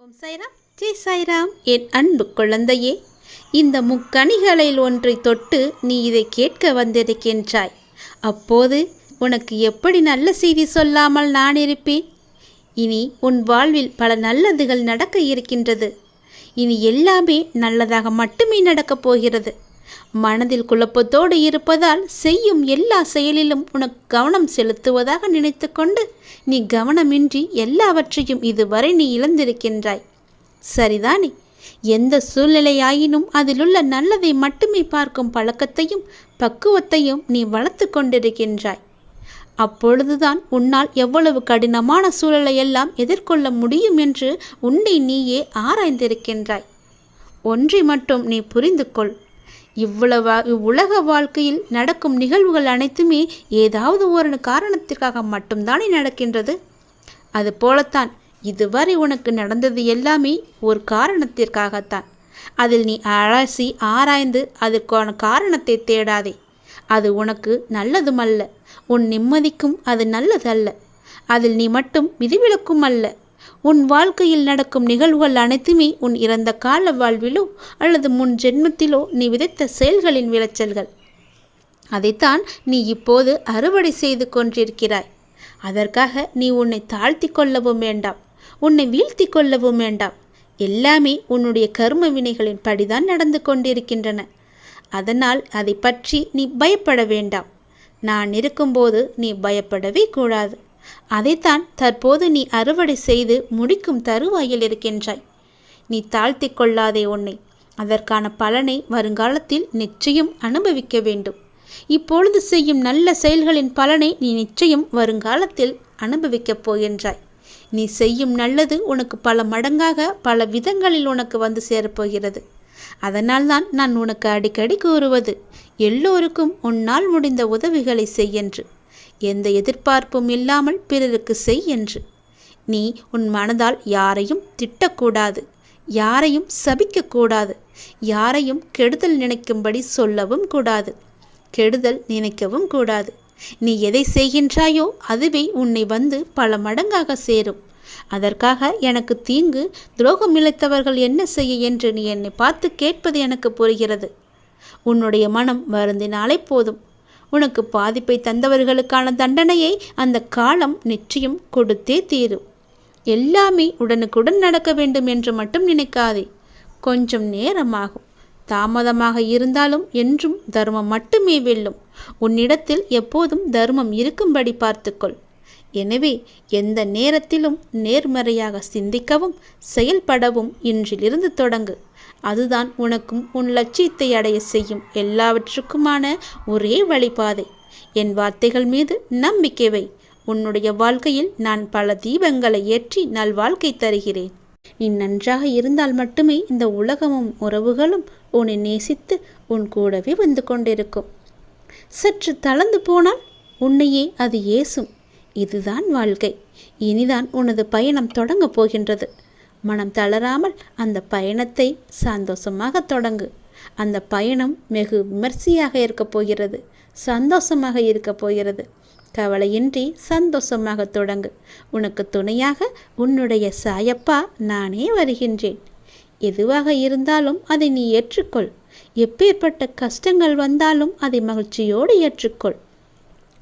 ஓம் சாய்ராம். ஜெய் சாய்ராம். என் அன்பு குழந்தையே இந்த முக்கணிகளில் ஒன்றை தொட்டு நீ இதை கேட்க வந்திருக்கின்றாய். அப்போது உனக்கு எப்படி நல்ல செய்தி சொல்லாமல் நான் இருப்பேன்? இனி உன் வாழ்வில் பல நல்லதுகள் நடக்க இருக்கின்றது. இனி எல்லாமே நல்லதாக மட்டுமே நடக்கப் போகிறது. மனதில் குழப்பத்தோடு இருப்பதால் செய்யும் எல்லா செயலிலும் உனக்கு கவனம் செலுத்துவதாக நினைத்துக்கொண்டு நீ கவனமின்றி எல்லாவற்றையும் இதுவரை நீ இழந்திருக்கின்றாய். சரிதானே? எந்த சூழ்நிலையாயினும் அதிலுள்ள நல்லதை மட்டுமே பார்க்கும் பழக்கத்தையும் பக்குவத்தையும் நீ வளர்த்து கொண்டிருக்கின்றாய். அப்பொழுதுதான் உன்னால் எவ்வளவு கடினமான சூழலையெல்லாம் எதிர்கொள்ள முடியும் என்று உன்னை நீயே ஆராய்ந்திருக்கின்றாய். ஒன்றை மட்டும் நீ புரிந்து கொள் இவ்வளவா இவ்வுலக வாழ்க்கையில் நடக்கும் நிகழ்வுகள் அனைத்துமே ஏதாவது ஒரு காரணத்திற்காக மட்டும்தானே நடக்கின்றது? அது போலத்தான் இதுவரை உனக்கு நடந்தது எல்லாமே ஒரு காரணத்திற்காகத்தான். அதில் நீ அலசி ஆராய்ந்து அதற்கான காரணத்தை தேடாதே. அது உனக்கு நல்லதுமல்ல. உன் நிம்மதிக்கும் அது நல்லதல்ல. அதில் நீ மட்டும் விதிவிலக்கும் அல்ல உன் வாழ்க்கையில் நடக்கும் நிகழ்வுகள் அனைத்துமே உன் இறந்த கால வாழ்விலோ அல்லது முன் ஜென்மத்திலோ நீ விதைத்த செயல்களின் விளைச்சல்கள். அதைத்தான் நீ இப்போது அறுவடை செய்து கொண்டிருக்கிறாய். அதற்காக நீ உன்னை தாழ்த்தி கொள்ளவும் வேண்டாம். உன்னை வீழ்த்தி கொள்ளவும் வேண்டாம். எல்லாமே உன்னுடைய கர்ம வினைகளின் படிதான் நடந்து கொண்டிருக்கின்றன. அதனால் அதை பற்றி நீ பயப்பட வேண்டாம். நான் இருக்கும்போது நீ பயப்படவே கூடாது. அதைத்தான் தற்போது நீ அறுவடை செய்து முடிக்கும் தருவாயில் இருக்கின்றாய். நீ தாழ்த்தி கொள்ளாதே உன்னை. அதற்கான பலனை வருங்காலத்தில் நிச்சயம் அனுபவிக்க வேண்டும். இப்பொழுது செய்யும் நல்ல செயல்களின் பலனை நீ நிச்சயம் வருங்காலத்தில் அனுபவிக்கப் போகின்றாய். நீ செய்யும் நல்லது உனக்கு பல மடங்காக பல விதங்களில் உனக்கு வந்து சேரப்போகிறது. அதனால்தான் நான் உனக்கு அடிக்கடி கூறுவது எல்லோருக்கும் உன்னால் முடிந்த உதவிகளை செய்யென்று. எந்த எதிர்பார்ப்பும் இல்லாமல் பிறருக்கு செய் என்று. நீ உன் மனதால் யாரையும் திட்டக்கூடாது யாரையும் சபிக்கக்கூடாது யாரையும் கெடுதல் நினைக்கும்படி சொல்லவும் கூடாது கெடுதல் நினைக்கவும் கூடாது. நீ எதை செய்கின்றாயோ அதுவே உன்னை வந்து பல மடங்காக சேரும். அதற்காக எனக்கு தீங்கு துரோகம் இழைத்தவர்கள் என்ன செய்ய என்று நீ என்னை பார்த்து கேட்பது எனக்கு புரிகிறது. உன்னுடைய மனம் வருந்தினாலே போதும். உனக்கு பாதிப்பை தந்தவர்களுக்கான தண்டனையை அந்த காலம் நிச்சயம் கொடுத்தே தீரும். எல்லாமே உடனுக்குடன் நடக்க வேண்டும் என்று மட்டும் நினைக்காதே. கொஞ்சம் நேரமாகும். தாமதமாக இருந்தாலும் என்றும் தர்மம் மட்டுமே வெல்லும். உன்னிடத்தில் எப்போதும் தர்மம் இருக்கும்படி பார்த்துக்கொள். எனவே எந்த நேரத்திலும் நேர்மறையாக சிந்திக்கவும் செயல்படவும் இன்றிலிருந்து தொடங்கு. அதுதான் உனக்கும் உன் லட்சியத்தை அடைய செய்யும் எல்லாவற்றுக்குமான ஒரே வழிபாதை. என் வார்த்தைகள் மீது நம்பிக்கை வை. உன்னுடைய வாழ்க்கையில் நான் பல தீபங்களை ஏற்றி நல்வாழ்க்கை தருகிறேன். நீ நன்றாக இருந்தால் மட்டுமே இந்த உலகமும் உறவுகளும் உன்னை நேசித்து உன் கூடவே வந்து கொண்டிருக்கும். சற்று தளர்ந்து போனால் உன்னையே அது ஏசும். இதுதான் வாழ்க்கை. இனிதான் உனது பயணம் தொடங்கப் போகின்றது. மனம் தளராமல் அந்த பயணத்தை சந்தோஷமாக தொடங்கு. அந்த பயணம் வெகு விமர்சையாக இருக்கப் போகிறது சந்தோஷமாக இருக்கப் போகிறது. கவலையின்றி சந்தோஷமாக தொடங்கு. உனக்கு துணையாக உன்னுடைய சாயப்பா நானே வருகின்றேன். எதுவாக இருந்தாலும் அதை நீ ஏற்றுக்கொள். எப்பேற்பட்ட கஷ்டங்கள் வந்தாலும் அதை மகிழ்ச்சியோடு ஏற்றுக்கொள்.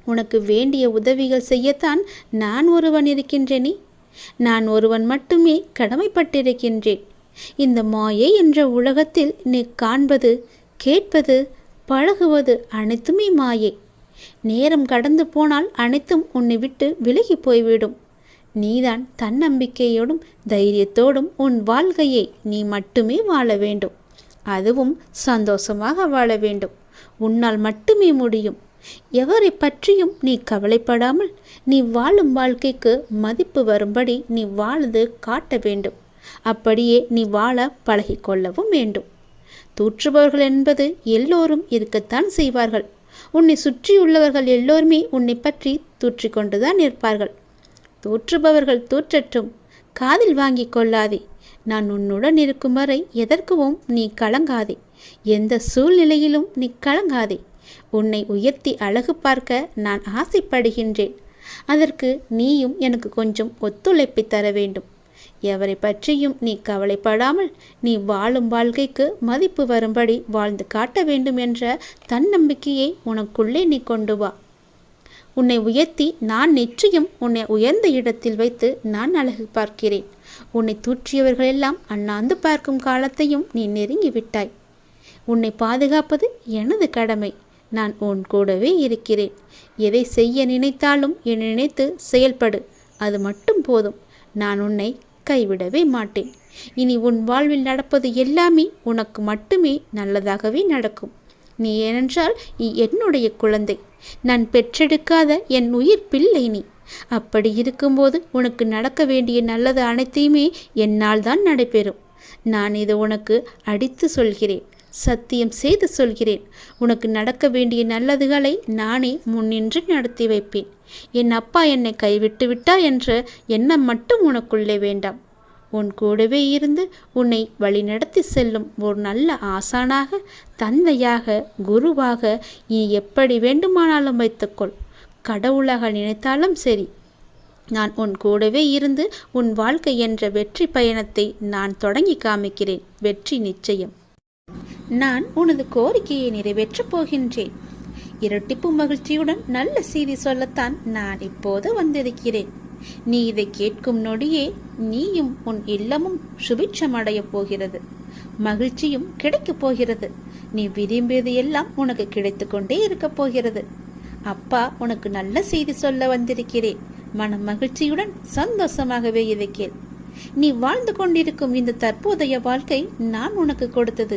உனக்கு வேண்டிய உதவிகள் செய்யத்தான் நான் ஒருவன் இருக்கின்றேனே நான் ஒருவன் மட்டுமே கடமைப்பட்டிருக்கின்றேன். இந்த மாயை என்ற உலகத்தில் நீ காண்பது கேட்பது பழகுவது அனைத்துமே மாயை. நேரம் கடந்து போனால் அனைத்தும் உன்னை விட்டு விலகி போய்விடும். நீதான் தன்னம்பிக்கையோடும் தைரியத்தோடும் உன் வாழ்க்கையை நீ மட்டுமே வாழ வேண்டும். அதுவும் சந்தோஷமாக வாழ வேண்டும். உன்னால் மட்டுமே முடியும். எவரை பற்றியும் நீ கவலைப்படாமல் நீ வாழும் வாழ்க்கைக்கு மதிப்பு வரும்படி நீ வாழ்ந்து காட்ட வேண்டும். அப்படியே நீ வாழ பழகிக்கொள்ளவும் வேண்டும். தூற்றுபவர்கள் என்பது எல்லோரும் இருக்கத்தான் செய்வார்கள். உன்னை சுற்றியுள்ளவர்கள் எல்லோருமே உன்னை பற்றி தூற்றிக்கொண்டுதான் இருப்பார்கள் தூற்றுபவர்கள் தூற்றட்டும் காதில் வாங்கி கொள்ளாதே. நான் உன்னுடன் இருக்கும் வரை எதற்கும் நீ கலங்காதே. எந்த சூழ்நிலையிலும் நீ கலங்காதே. உன்னை உயர்த்தி அழகு பார்க்க நான் ஆசைப்படுகின்றேன். அதற்கு நீயும் எனக்கு கொஞ்சம் ஒத்துழைப்பை தர வேண்டும். எவரை பற்றியும் நீ கவலைப்படாமல் நீ வாழும் வாழ்க்கைக்கு மதிப்பு வரும்படி வாழ்ந்து காட்ட வேண்டும் என்ற தன்னம்பிக்கையை உனக்குள்ளே நீ கொண்டு வா. உன்னை உயர்த்தி நான் நிச்சயம் உன்னை உயர்ந்த இடத்தில் வைத்து நான் அழகு பார்க்கிறேன். உன்னை தூற்றியவர்களெல்லாம் அண்ணாந்து பார்க்கும் காலத்தையும் நீ நெருங்கி விட்டாய் உன்னை பாதுகாப்பது எனது கடமை. நான் உன் கூடவே இருக்கிறேன். எதை செய்ய நினைத்தாலும் என்னை நினைத்து செயல்படு. அது மட்டும் போதும். நான் உன்னை கைவிடவே மாட்டேன். இனி உன் வாழ்வில் நடப்பது எல்லாமே உனக்கு மட்டுமே நல்லதாகவே நடக்கும். நீ ஏனென்றால் நீ என்னுடைய குழந்தை. நான் பெற்றெடுக்காத என் உயிர் பிள்ளை நீ. அப்படி இருக்கும்போது உனக்கு நடக்க வேண்டிய நல்லது அனைத்தையுமே என்னால் தான் நடைபெறும். நான் இது உனக்கு அடித்து சொல்கிறேன். சத்தியம் செய்து சொல்கிறேன். உனக்கு நடக்க வேண்டிய நல்லதுகளை நானே முன்னின்று நடத்தி வைப்பேன். என் அப்பா என்னை கைவிட்டு விட்டா என்ற எண்ணம் மட்டும் உனக்குள்ளே வேண்டாம். உன் கூடவே இருந்து உன்னை வழிநடத்தி செல்லும் ஒரு நல்ல ஆசானாக தந்தையாக குருவாக நீ எப்படி வேண்டுமானாலும் வைத்துக்கொள். கடவுளாக நினைத்தாலும் சரி. நான் உன் கூடவே இருந்து உன் வாழ்க்கை என்ற வெற்றி பயணத்தை நான் தொடங்கி காமிக்கிறேன். வெற்றி நிச்சயம். நான் உனது கோரிக்கையை நிறைவேற்றப் போகின்றேன். இரட்டிப்பு மகிழ்ச்சியுடன் நல்ல செய்தி சொல்லத்தான் நான் இப்போது வந்திருக்கிறேன். நீ இதை கேட்கும் நொடியே நீயும் உன் இல்லமும் சுபிட்சமடையப் போகிறது. மகிழ்ச்சியும் கிடைக்கப் போகிறது. நீ விரும்பியது எல்லாம் உனக்கு கிடைத்து கொண்டே இருக்கப் போகிறது. அப்பா உனக்கு நல்ல செய்தி சொல்ல வந்திருக்கிறேன். மன மகிழ்ச்சியுடன் சந்தோஷமாகவே இதை கேள் நீ வாழ்ந்து கொண்டிருக்கும் இந்த தற்போதைய வாழ்க்கை நான் உனக்கு கொடுத்தது.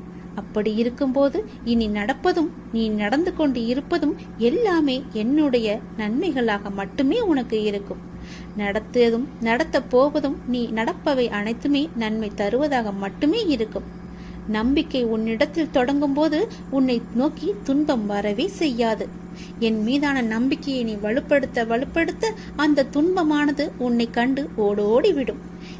அப்படி இருக்கும்போது இனி நடப்பதும் நீ நடந்து கொண்டு இருப்பதும் எல்லாமே என்னுடைய நன்மைகளாக மட்டுமே உனக்கு இருக்கும். நடத்தியதும் நடத்த போவதும் நீ நடப்பவை அனைத்துமே நன்மை தருவதாக மட்டுமே இருக்கும். நம்பிக்கை உன்னிடத்தில் தொடங்கும் போது உன்னை நோக்கி துன்பம் வரவே செய்யாது. என் மீதான நம்பிக்கையை நீ வலுப்படுத்த வலுப்படுத்த அந்த துன்பமானது உன்னை கண்டு ஓடோடி விடும்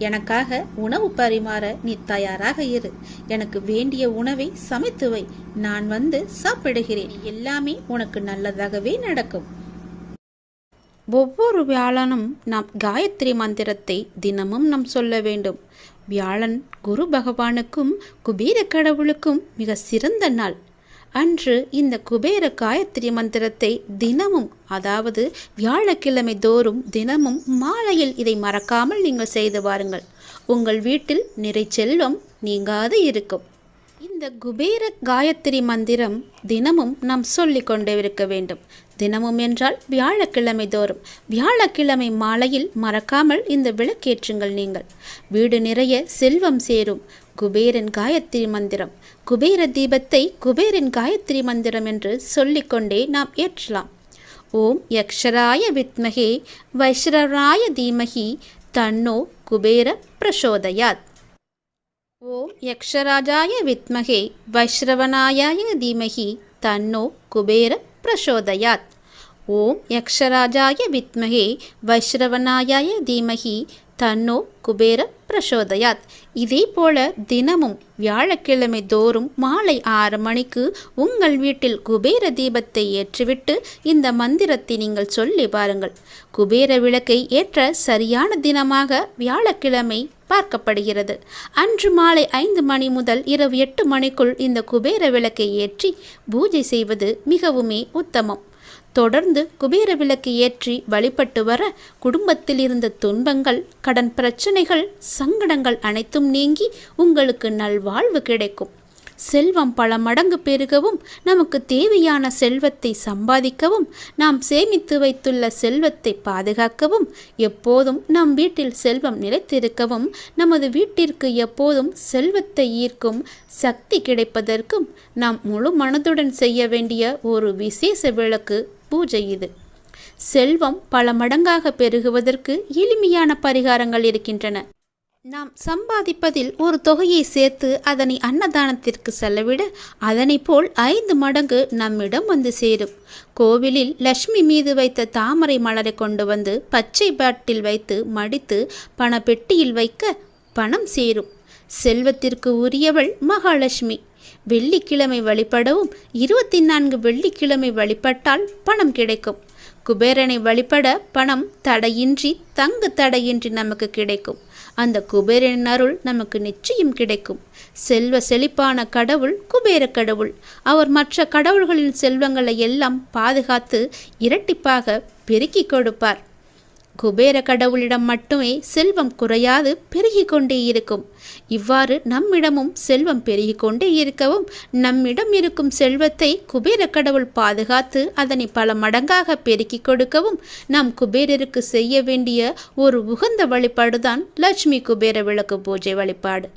எனக்காக உணவு பரிமாற நீ தயாராக இரு. எனக்கு வேண்டிய உணவை சமைத்து வை. நான் வந்து சாப்பிடுகிறேன். எல்லாமே உனக்கு நல்லதாகவே நடக்கும். ஒவ்வொரு வியாழனும் நாம் காயத்ரி மந்திரத்தை தினமும் நாம் சொல்ல வேண்டும். வியாழன் குரு பகவானுக்கும் குபீர கடவுளுக்கும் மிக சிறந்த நாள். அன்று இந்த குபேர காயத்ரி மந்திரத்தை தினமும் அதாவது வியாழக்கிழமை தோறும் தினமும் மாலையில் இதை மறக்காமல் நீங்கள் செய்து வாருங்கள். உங்கள் வீட்டில் நிறை செல்வம் நீங்காது இருக்கும். இந்த குபேர காயத்ரி மந்திரம் தினமும் நாம் சொல்லிக் கொண்டே இருக்க வேண்டும். தினமும் என்றால் வியாழக்கிழமை தோறும். வியாழக்கிழமை மாலையில் மறக்காமல் இந்த விளக்கேற்றுங்கள் நீங்கள். வீடு நிறைய செல்வம் சேரும். குபேரன் காயத்ரி மந்திரம். குபேர தீபத்தை குபேரன் காயத்ரி மந்திரம் என்று சொல்லிக்கொண்டே நாம் ஏற்றலாம். ஓம் யக்ஷராய வித்மகே வைஷ்ரராய தீமகி தன்னோ குபேர பிரசோதயாத். ஓம் யக்ஷராஜாய வித்மகே வைஷ்ரவனாயாய தீமகி தன்னோ குபேர பிரசோதயாத். ஓம் யக்ஷராஜாய வித்மகே வைஷ்ரவனாயாய தீமகி தன்னோ குபேர பிரசோதயாத். இதே போல தினமும் வியாழக்கிழமை தோறும் மாலை ஆறு மணிக்கு உங்கள் வீட்டில் குபேர தீபத்தை ஏற்றிவிட்டு இந்த மந்திரத்தை நீங்கள் சொல்லி பாருங்கள். குபேர விளக்கை ஏற்ற சரியான தினமாக வியாழக்கிழமை பார்க்கப்படுகிறது. அன்று மாலை ஐந்து மணி முதல் இரவு எட்டு மணிக்குள் இந்த குபேர விளக்கை ஏற்றி பூஜை செய்வது மிகவுமே உத்தமம். தொடர்ந்து குபேர விளக்கு ஏற்றி வழிபட்டு வர குடும்பத்தில் இருந்த துன்பங்கள் கடன் பிரச்சனைகள் சங்கடங்கள் அனைத்தும் நீங்கி உங்களுக்கு நல்வாழ்வு கிடைக்கும். செல்வம் பல மடங்கு பெருகவும் நமக்கு தேவையான செல்வத்தை சம்பாதிக்கவும் நாம் சேமித்து வைத்துள்ள செல்வத்தை பாதுகாக்கவும் எப்போதும் நம் வீட்டில் செல்வம் நிலைத்திருக்கவும் நமது வீட்டிற்கு எப்போதும் செல்வத்தை ஈர்க்கும் சக்தி கிடைப்பதற்கும் நாம் முழு மனதுடன் செய்ய வேண்டிய ஒரு விசேஷ விளக்கு பூஜை இது. செல்வம் பல மடங்காக பெருகுவதற்கு எளிமையான பரிகாரங்கள் இருக்கின்றன. நாம் சம்பாதிப்பதில் ஒரு தொகையை சேர்த்து அதனை அன்னதானத்திற்கு செலவிட அதனை போல் ஐந்து மடங்கு நம்மிடம் வந்து சேரும். கோவிலில் லட்சுமி மீது வைத்த தாமரை மலரை கொண்டு வந்து பச்சை பாட்டில் வைத்து மடித்து பணப்பெட்டியில் வைக்க பணம் சேரும். செல்வத்திற்கு உரியவள் மகாலட்சுமி. வெள்ளிக்கிழமை வழிபடவும் இருபத்தி நான்கு வெள்ளிக்கிழமை வழிபட்டால் பணம் கிடைக்கும். குபேரனை வழிபட பணம் தடையின்றி தங்கு தடையின்றி நமக்கு கிடைக்கும். அந்த குபேரனின் அருள் நமக்கு நிச்சயம் கிடைக்கும். செல்வ செழிப்பான கடவுள் குபேர கடவுள். அவர் மற்ற கடவுள்களின் செல்வங்களை எல்லாம் பாதுகாத்து இரட்டிப்பாக பெருக்கிக் கொடுப்பார். குபேர கடவுளிடம் மட்டுமே செல்வம் குறையாது பெருகி கொண்டே இருக்கும். இவ்வாறு நம்மிடமும் செல்வம் பெருகி கொண்டே இருக்கவும் நம்மிடம் இருக்கும் செல்வத்தை குபேர கடவுள் பாதுகாத்து அதனை பல மடங்காக பெருக்கி கொடுக்கவும் நாம் குபேரருக்கு செய்ய வேண்டிய ஒரு உகந்த வழிபாடுதான் லட்சுமி குபேர விளக்கு பூஜை வழிபாடு.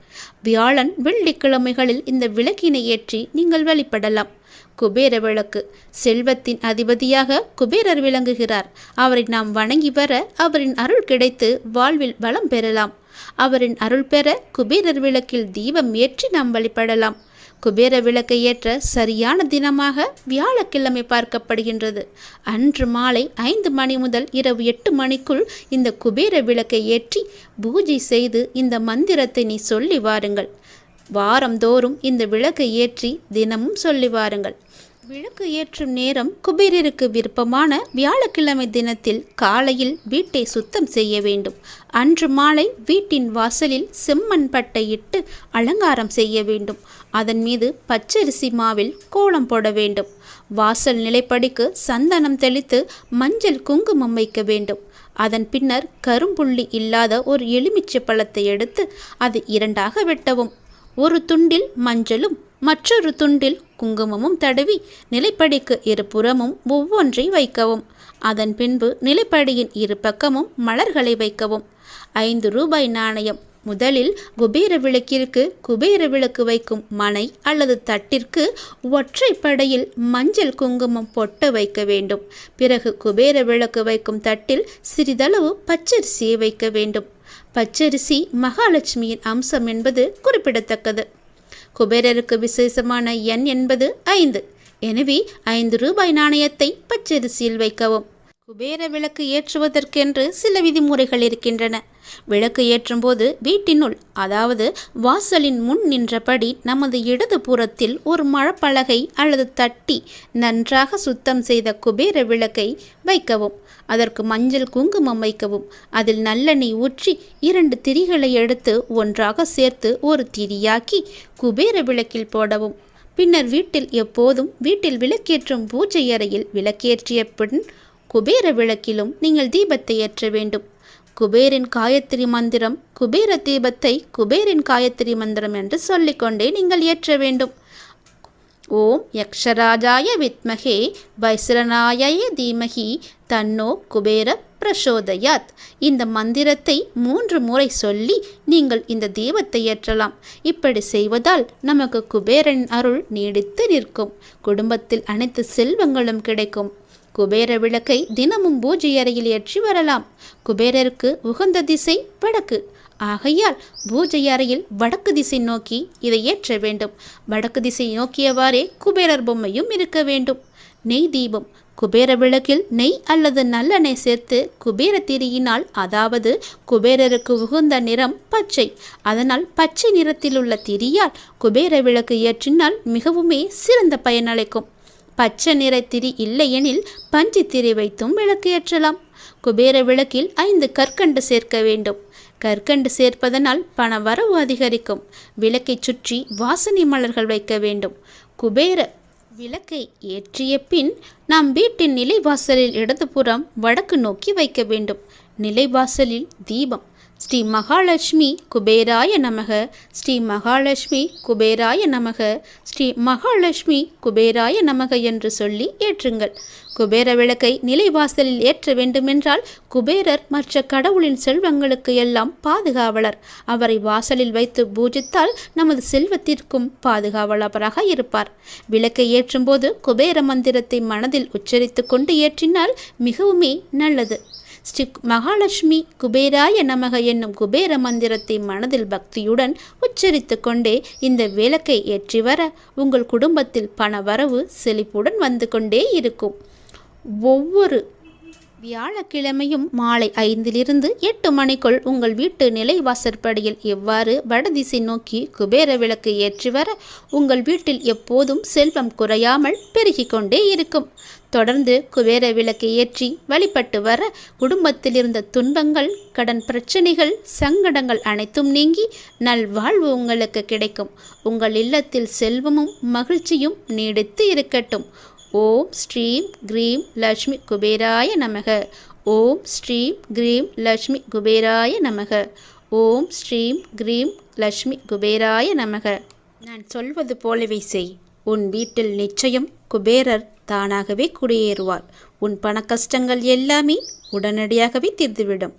வியாழன் வெள்ளிக்கிழமைகளில் இந்த விளக்கினை ஏற்றி நீங்கள் வழிபடலாம். குபேர விளக்கு செல்வத்தின் அதிபதியாக குபேரர் விளங்குகிறார். அவரை நாம் வணங்கி வர அவரின் அருள் கிடைத்து வாழ்வில் வளம் பெறலாம். அவரின் அருள் பெற குபேரர் விளக்கில் தீபம் ஏற்றி நாம் வழிபடலாம். குபேர விளக்கை ஏற்ற சரியான தினமாக வியாழக்கிழமை பார்க்கப்படுகின்றது. அன்று மாலை ஐந்து மணி முதல் இரவு எட்டு மணிக்குள் இந்த குபேர விளக்கை ஏற்றி பூஜை செய்து இந்த மந்திரத்தை நீ சொல்லி வாருங்கள். வாரந்தோறும் இந்த விளக்கு ஏற்றி தினமும் சொல்லி வாருங்கள். விளக்கு ஏற்றும் நேரம் குபேரருக்கு விருப்பமான வியாழக்கிழமை தினத்தில் காலையில் வீட்டை சுத்தம் செய்ய வேண்டும். அன்று மாலை வீட்டின் வாசலில் செம்மண் பட்டை இட்டு அலங்காரம் செய்ய வேண்டும். அதன் மீது பச்சரிசி மாவில் கோலம் போட வேண்டும். வாசல் நிலைப்படிக்கு சந்தனம் தெளித்து மஞ்சள் குங்குமம் வைக்க வேண்டும். அதன் பின்னர் கரும்புள்ளி இல்லாத ஒரு எலுமிச்சை பழத்தை எடுத்து அது இரண்டாக வெட்டவும். ஒரு துண்டில் மஞ்சளும் மற்றொரு துண்டில் குங்குமமும் தடவி நிலைப்படிக்கு இருபுறமும் ஒவ்வொன்றை வைக்கவும். அதன் பின்பு நிலைப்படியின் இரு பக்கமும் மலர்களை வைக்கவும். ஐந்து ரூபாய் நாணயம். முதலில் குபேர விளக்கிற்கு குபேர விளக்கு வைக்கும் மனை அல்லது தட்டிற்கு ஒற்றைப்படையில் மஞ்சள் குங்குமம் பொட்டு வைக்க வேண்டும். பிறகு குபேர விளக்கு வைக்கும் தட்டில் சிறிதளவு பச்சரிசியை வைக்க வேண்டும். பச்சரிசி மகாலட்சுமியின் அம்சம் என்பது குறிப்பிடத்தக்கது. குபேரருக்கு விசேஷமான எண் என்பது ஐந்து. எனவே ஐந்து ரூபாய் நாணயத்தை பச்சரிசியில் வைக்கவும். குபேர விளக்கு ஏற்றுவதற்கென்று சில விதிமுறைகள் இருக்கின்றன. விளக்கு ஏற்றும்போது வீட்டினுள் அதாவது வாசலின் முன் நின்றபடி நமது இடது புறத்தில் ஒரு மழப்பலகை அல்லது தட்டி நன்றாக சுத்தம் செய்த குபேர விளக்கை வைக்கவும். அதற்கு மஞ்சள் குங்குமம் வைக்கவும். அதில் நல்லெண்ணெய் ஊற்றி இரண்டு திரிகளை எடுத்து ஒன்றாக சேர்த்து ஒரு திரியாக்கி குபேர விளக்கில் போடவும். பின்னர் வீட்டில் எப்போதும் வீட்டில் விளக்கேற்றும் பூஜை அறையில் விளக்கேற்றிய பின் குபேர விளக்கிலும் நீங்கள் தீபத்தை ஏற்ற வேண்டும். குபேரின் காயத்ரி மந்திரம் குபேர தீபத்தை குபேரின் காயத்ரி மந்திரம் என்று சொல்லிக்கொண்டே நீங்கள் ஏற்ற வேண்டும். ஓம் யக்ஷராஜாய வித்மகே வைஸ்ரநாய தீமகி தன்னோ குபேர பிரசோதயாத். இந்த மந்திரத்தை மூன்று முறை சொல்லி நீங்கள் இந்த தீபத்தை ஏற்றலாம். இப்படி செய்வதால் நமக்கு குபேரன் அருள் நீடித்து நிற்கும். குடும்பத்தில் அனைத்து செல்வங்களும் கிடைக்கும். குபேர விளக்கை தினமும் பூஜை அறையில் ஏற்றி வரலாம். குபேரருக்கு உகந்த திசை வடக்கு. ஆகையால் பூஜை அறையில் வடக்கு திசை நோக்கி இதை ஏற்ற வேண்டும். வடக்கு திசை நோக்கியவாறே குபேரர் பொம்மையும் இருக்க வேண்டும். நெய் தீபம். குபேர விளக்கில் நெய் அல்லது நல்லெண்ணெய் சேர்த்து குபேர திரியினால் அதாவது குபேரருக்கு உகந்த நிறம் பச்சை. அதனால் பச்சை நிறத்தில் உள்ள திரியால் குபேர விளக்கு ஏற்றினால் மிகவுமே சிறந்த பயனளிக்கும். பச்சை நிறத்திரி இல்லையெனில் பஞ்சு திரி வைத்தும் விளக்கு ஏற்றலாம் குபேர விளக்கில் ஐந்து கற்கண்டு சேர்க்க வேண்டும். கற்கண்டு சேர்ப்பதனால் பண வரவு அதிகரிக்கும். விளக்கைச் சுற்றி வாசனை மலர்கள் வைக்க வேண்டும். குபேர விளக்கை ஏற்றிய பின் நாம் வீட்டின் நிலைவாசலில் இடதுபுறம் வடக்கு நோக்கி வைக்க வேண்டும். நிலைவாசலில் தீபம் ஸ்ரீ மகாலட்சுமி குபேராய நமக ஸ்ரீ மகாலட்சுமி குபேராய நமக ஸ்ரீ மகாலட்சுமி குபேராய நமக என்று சொல்லி ஏற்றுங்கள். குபேர விளக்கை நிலைவாசலில் ஏற்ற வேண்டுமென்றால் குபேரர் மற்ற கடவுளின் செல்வங்களுக்கு எல்லாம் பாதுகாவலர். அவரை வாசலில் வைத்து பூஜித்தால் நமது செல்வத்திற்கும் பாதுகாவலராக இருப்பார். விளக்கை ஏற்றும்போது குபேர மந்திரத்தை மனதில் உச்சரித்து கொண்டு ஏற்றினால் மிகவுமே நல்லது. ஸ்ரீ மகாலட்சுமி குபேராய நமக என்னும் குபேர மந்திரத்தை மனதில் பக்தியுடன் உச்சரித்து கொண்டே இந்த விளக்கை ஏற்றி வர உங்கள் குடும்பத்தில் பண வரவு செழிப்புடன் வந்து கொண்டே இருக்கும். ஒவ்வொரு வியாழக்கிழமையும் மாலை ஐந்திலிருந்து எட்டு மணிக்குள் உங்கள் வீட்டு நிலைவாசற்படியில் எவ்வாறு வடதிசை நோக்கி குபேர விளக்கு ஏற்றி வர உங்கள் வீட்டில் எப்போதும் செல்வம் குறையாமல் பெருகிக் கொண்டே இருக்கும். தொடர்ந்து குபேர விளக்கு ஏற்றி வழிபட்டு வர குடும்பத்தில் இருந்த துன்பங்கள் கடன் பிரச்சனைகள் சங்கடங்கள் அனைத்தும் நீங்கி நல்வாழ்வு உங்களுக்கு கிடைக்கும். உங்கள் இல்லத்தில் செல்வமும் மகிழ்ச்சியும் நீடித்து இருக்கட்டும். ஓம் ஸ்ரீம் க்ரீம் லக்ஷ்மி குபேராய நமக. ஓம் ஸ்ரீம் க்ரீம் லக்ஷ்மி குபேராய நமக. ஓம் ஸ்ரீம் க்ரீம் லக்ஷ்மி குபேராய நமக. நான் சொல்வது போலவே செய். உன் வீட்டில் நிச்சயம் குபேரர் தானாகவே குடியேறுவார் உன் பண கஷ்டங்கள் எல்லாமே உடனடியாகவே தீர்ந்துவிடும்.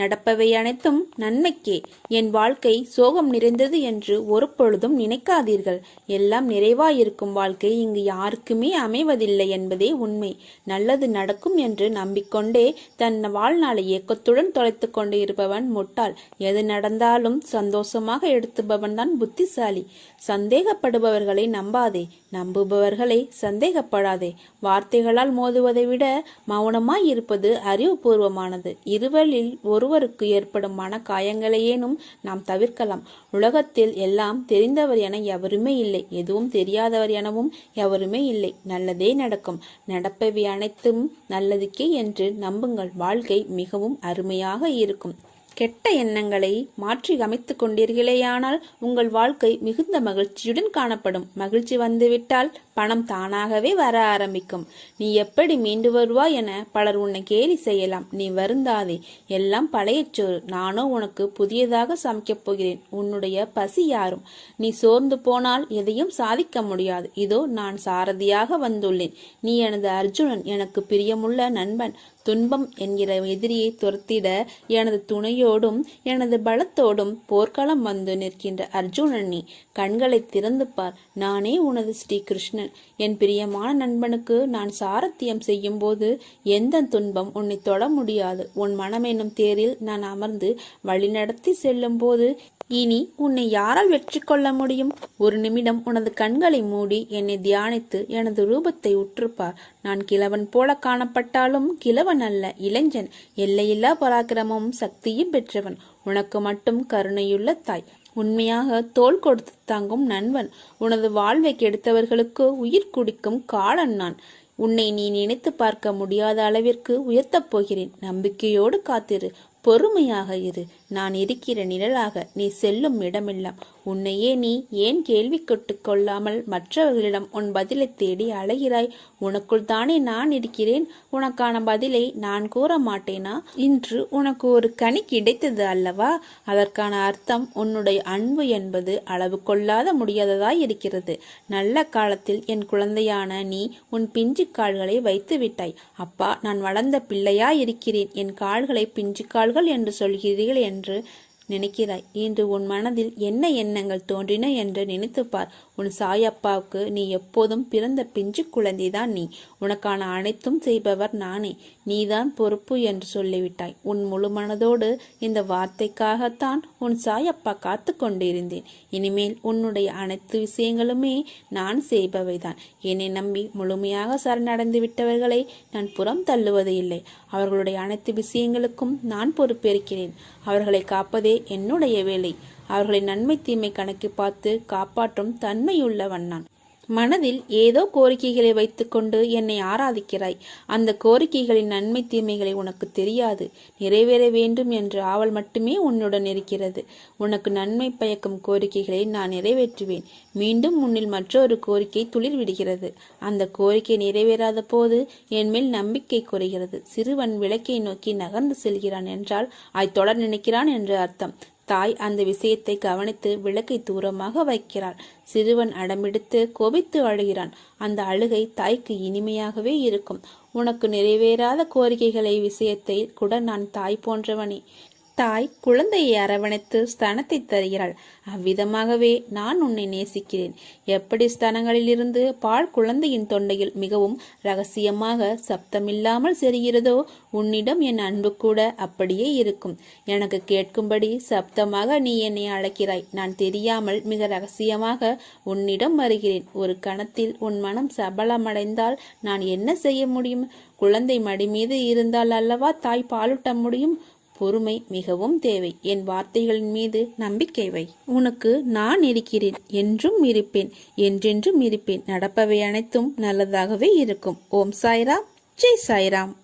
நடப்பவை அனைத்தும் நன்மைக்கே. என் வாழ்க்கை சோகம் நிறைந்தது என்று ஒரு பொழுதும் நினைக்காதீர்கள். எல்லாம் நிறைவாயிருக்கும் வாழ்க்கை இங்கு யாருக்குமே அமைவதில்லை என்பதே உண்மை. நல்லது நடக்கும் என்று நம்பிக்கொண்டே தன் வாழ்நாளை ஏக்கத்துடன் தொலைத்து கொண்டு இருப்பவன் முட்டாள். எது நடந்தாலும் சந்தோஷமாக எடுத்துபவன் தான் புத்திசாலி. சந்தேகப்படுபவர்களை நம்பாதே. நம்புபவர்களை சந்தேகப்படாதே. வார்த்தைகளால் மோதுவதை விட மௌனமாய் இருப்பது அறிவுபூர்வமானது. இருவரில் ஒருவருக்கு ஏற்படும் மன காயங்களையேனும் நாம் தவிர்க்கலாம். உலகத்தில் எல்லாம் தெரிந்தவர் என எவருமே இல்லை. எதுவும் தெரியாதவர் எனவும் எவருமே இல்லை. நல்லதே நடக்கும். நடப்பவை அனைத்தும் நல்லதுக்கே என்று நம்புங்கள். வாழ்க்கை மிகவும் அருமையாக இருக்கும். கெட்ட எண்ணங்களை மாற்றி அமைத்துக் கொண்டீர்களேயானால் உங்கள் வாழ்க்கை மிகுந்த மகிழ்ச்சியுடன் காணப்படும். மகிழ்ச்சி வந்துவிட்டால் பணம் தானாகவே வர ஆரம்பிக்கும். நீ எப்படி மீண்டு வருவாய் என பலர் உன்னை கேலி செய்யலாம். நீ வருந்தாதே. எல்லாம் பழைய சோறு நானோ உனக்கு புதியதாக சமைக்கப் போகிறேன். உன்னுடைய பசி யாரும்? நீ சோர்ந்து போனால் எதையும் சாதிக்க முடியாது. இதோ நான் சாரதியாக வந்துள்ளேன். நீ எனது அர்ஜுனன். எனக்கு பிரியமுள்ள நண்பன். துன்பம் என்கிற எதிரியை துரத்திட எனது துணையோடும் எனது பலத்தோடும் போர்க்களம் வந்து நிற்கின்ற அர்ஜுனன் நீ. கண்களை திறந்து பார். நானே உனது ஸ்ரீ கிருஷ்ணன். என் பிரியமான நண்பனுக்கு நான் சாரத்தியம் செய்யும் போது எந்த துன்பம் உன்னை தொட முடியாது. உன் மனம் என்னும் தேரில் நான் அமர்ந்து வழிநடத்தி செல்லும் போது இனி உன்னை யாரால் வெற்றி கொள்ள முடியும்? ஒரு நிமிடம் உனது கண்களை மூடி என்னை தியானித்து எனது ரூபத்தை உற்றுப்பார். நான் கிழவன் போல காணப்பட்டாலும் கிழவன் அல்ல இளைஞன். எல்லையில்லா பராக்கிரமும் சக்தியும் பெற்றவன். உனக்கு மட்டும் கருணையுள்ள தாய். உண்மையாக தோல் கொடுத்து தாங்கும் நண்பன். உனது வாழ்வை கெடுத்தவர்களுக்கு உயிர் குடிக்கும் காலன் நான். உன்னை நீ நினைத்து பார்க்க முடியாத அளவிற்கு உயர்த்தப் போகிறேன். நம்பிக்கையோடு காத்திரு. பொறுமையாக இரு. நான் இருக்கிற நிழலாக நீ செல்லும் இடமெல்லாம். உன்னையே நீ ஏன் கேள்வி கொள்ளாமல் மற்றவர்களிடம் உன் பதிலை தேடி அலைகிறாய்? உனக்குள் தானே நான் இருக்கிறேன். உனக்கான பதிலை நான் கூற மாட்டேனா? இன்று உனக்கு ஒரு கனி கிடைத்தது அல்லவா? அதற்கான அர்த்தம் உன்னுடைய அன்பு என்பது அளவு கொள்ளாத முடியாததாய் இருக்கிறது. நல்ல காலத்தில் என் குழந்தையான நீ உன் பிஞ்சு கால்களை வைத்து விட்டாய். அப்பா நான் வளர்ந்த பிள்ளையா இருக்கிறேன். என் கால்களை பிஞ்சு கால்கள் என்று சொல்கிறீர்கள் என்று என்று நினைக்கிறாய். இன்று உன் மனதில் என்ன எண்ணங்கள் தோன்றின என்று நினைத்துப்பார். உன் சாயப்பாவுக்கு நீ எப்போதும் பிறந்த பிஞ்சு குழந்தைதான் நீ. உனக்கான அனைத்தும் செய்பவர் நானே. நீதான் பொறுப்பு என்று சொல்லிவிட்டாய். உன் முழு மனதோடு இந்த வார்த்தைக்காகத்தான் உன் சாயப்பா காத்து கொண்டிருந்தேன். இனிமேல் உன்னுடைய அனைத்து விஷயங்களுமே நான் செய்பவைதான். என்னை நம்பி முழுமையாக சரணடைந்து விட்டவர்களை நான் புறம் தள்ளுவது இல்லை. அவர்களுடைய அனைத்து விஷயங்களுக்கும் நான் பொறுப்பேற்கிறேன். அவர்களை காப்பதே என்னுடைய வேலை. அவர்களின் நன்மை தீமை கணக்கு பார்த்து காப்பாற்றும் தன்மையுள்ளவன் நான். மனதில் ஏதோ கோரிக்கைகளை வைத்துக்கொண்டு என்னை ஆராதிக்கிறாய். அந்த கோரிக்கைகளின் நன்மை தீமைகளை உனக்கு தெரியாது. நிறைவேற வேண்டும் என்ற ஆவல் மட்டுமே உன்னுடன் இருக்கிறது. உனக்கு நன்மை பயக்கும் கோரிக்கைகளை நான் நிறைவேற்றுவேன். மீண்டும் முன்னில் மற்றொரு கோரிக்கை துளிர் விடுகிறது அந்த கோரிக்கை நிறைவேறாத போது என் மேல் நம்பிக்கை குறைகிறது. சிறுவன் விளக்கை நோக்கி நகர்ந்து செல்கிறான் என்றால் அதை தொடர் நினைக்கிறான் என்று அர்த்தம். தாய் அந்த விஷயத்தை கவனித்து விளக்கை தூரமாக வைக்கிறார் சிறுவன் அடமெடுத்து கோபித்து அழுகிறான். அந்த அழுகை தாய்க்கு இனிமையாகவே இருக்கும். உனக்கு நிறைவேறாத கோரிக்கைகளை விஷயத்தை கூட நான் தாய் போன்றவனே. தாய் குழந்தையை அரவணைத்து ஸ்தனத்தை தருகிறாள். அவ்விதமாகவே நான் உன்னை நேசிக்கிறேன். எப்படி ஸ்தனங்களிலிருந்து பால் குழந்தையின் தொண்டையில் மிகவும் ரகசியமாக சப்தமில்லாமல் செரிகிறதோ உன்னிடம் என் அன்பு கூட அப்படியே இருக்கும். எனக்கு கேட்கும்படி சப்தமாக நீ என்னை அழைக்கிறாய். நான் தெரியாமல் மிக ரகசியமாக உன்னிடம் வருகிறேன். ஒரு கணத்தில் உன் மனம் சபலமடைந்தால் நான் என்ன செய்ய முடியும்? குழந்தை மடி மீது இருந்தால் அல்லவா தாய் பாலூட்ட முடியும்? பொறுமை மிகவும் தேவை. என் வார்த்தைகளின் மீது நம்பிக்கை வை. உனக்கு நான் இருக்கிறேன் என்றும் இருப்பேன் என்றென்றும் இருப்பேன். நடப்பவை அனைத்தும் நல்லதாகவே இருக்கும். ஓம் சாய்ராம். ஜெய் சாய்ராம்.